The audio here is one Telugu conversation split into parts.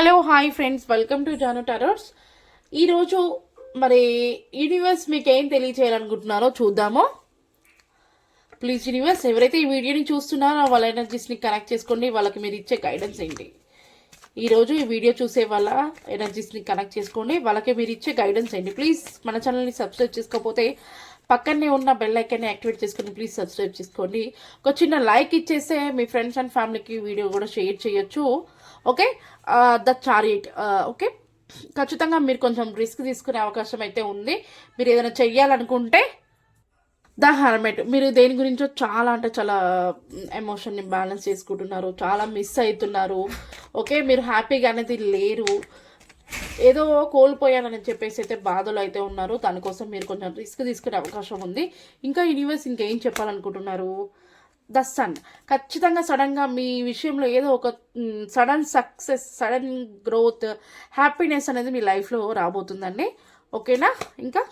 Hello hi friends welcome to Janu tarots ఈరోజు మరి యూనివర్స్ మీకు ఏం తెలియచేయాలనుకుంటున్నారో చూద్దాము? ప్లీజ్ యూనివర్స్ ఎవరైతే ఈ వీడియోని చూస్తున్నారో వాళ్ళ ఎనర్జీస్ని కనెక్ట్ చేసుకోండి. వాళ్ళకి మీరు ఇచ్చే గైడెన్స్ ఏంటి? ఈరోజు ఈ వీడియో చూసే వాళ్ళ ఎనర్జీస్ని కనెక్ట్ చేసుకోండి. వాళ్ళకి మీరు ఇచ్చే గైడెన్స్ ఏంటి? ప్లీజ్ మన ఛానల్ని సబ్స్క్రైబ్ చేసుకోకపోతే పక్కనే ఉన్న బెల్ ఐకాన్ని యాక్టివేట్ చేసుకొని ప్లీజ్ సబ్స్క్రైబ్ చేసుకోండి. ఒక చిన్న లైక్ ఇచ్చేస్తే మీ ఫ్రెండ్స్ అండ్ ఫ్యామిలీకి వీడియో కూడా షేర్ చేయొచ్చు. ఓకే ద చారియట్ ఓకే ఖచ్చితంగా మీరు కొంచెం రిస్క్ తీసుకునే అవకాశం అయితే ఉంది. మీరు ఏదైనా చెయ్యాలనుకుంటే ద హర్మెట్ మీరు దేని గురించో చాలా అంటే చాలా uh, ఎమోషన్ని బ్యాలెన్స్ చేసుకుంటున్నారు. చాలా మిస్ అవుతున్నారు. ఓకే మీరు హ్యాపీగా అనేది లేరు. ఏదో కోల్పోయానని చెప్పేసి అయితే బాధలు అయితే ఉన్నారు. దానికోసం మీరు కొంచెం రిస్క్ తీసుకునే అవకాశం ఉంది. ఇంకా యూనివర్స్ ఇంకేం చెప్పాలనుకుంటున్నారు? The sun. ఖచ్చితంగా సడన్గా మీ విషయంలో ఏదో ఒక sudden success sudden growth happiness అనేది మీ లైఫ్లో రాబోతుందండి. ఓకేనా? ఇంకా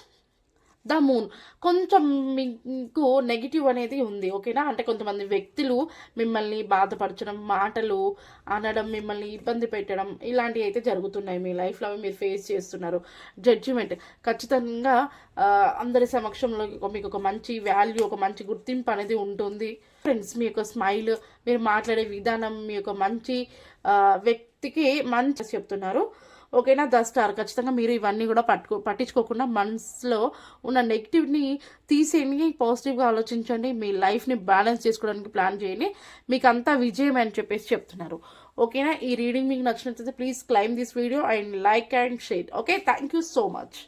ద మూన్. కొంచెం మీకు నెగిటివ్ అనేది ఉంది ఓకేనా? అంటే కొంతమంది వ్యక్తులు మిమ్మల్ని బాధపరచడం మాటలు అనడం మిమ్మల్ని ఇబ్బంది పెట్టడం ఇలాంటివి అయితే జరుగుతున్నాయి మీ లైఫ్లో మీరు ఫేస్ చేస్తున్నారు. జడ్జిమెంట్ ఖచ్చితంగా అందరి సమక్షంలో మీకు ఒక మంచి వాల్యూ ఒక మంచి గుర్తింపు అనేది ఉంటుంది. ఫ్రెండ్స్ మీ యొక్క స్మైల్ మీరు మాట్లాడే విధానం మీ యొక్క మంచి వ్యక్తికి మంచి చెప్తున్నారు. ఓకేనా ద స్టార్. ఖచ్చితంగా మీరు ఇవన్నీ కూడా పట్టుకో పట్టించుకోకుండా మనసులో ఉన్న నెగిటివ్ని తీసేయండి పాజిటివ్గా ఆలోచించండి మీ లైఫ్ని బ్యాలెన్స్ చేసుకోవడానికి ప్లాన్ చేయండి. మీకు అంతా విజయం అని చెప్పేసి చెప్తున్నారు. ఓకేనా? ఈ రీడింగ్ మీకు నచ్చినట్లయితే please claim this video and like and share. Okay thank you so much.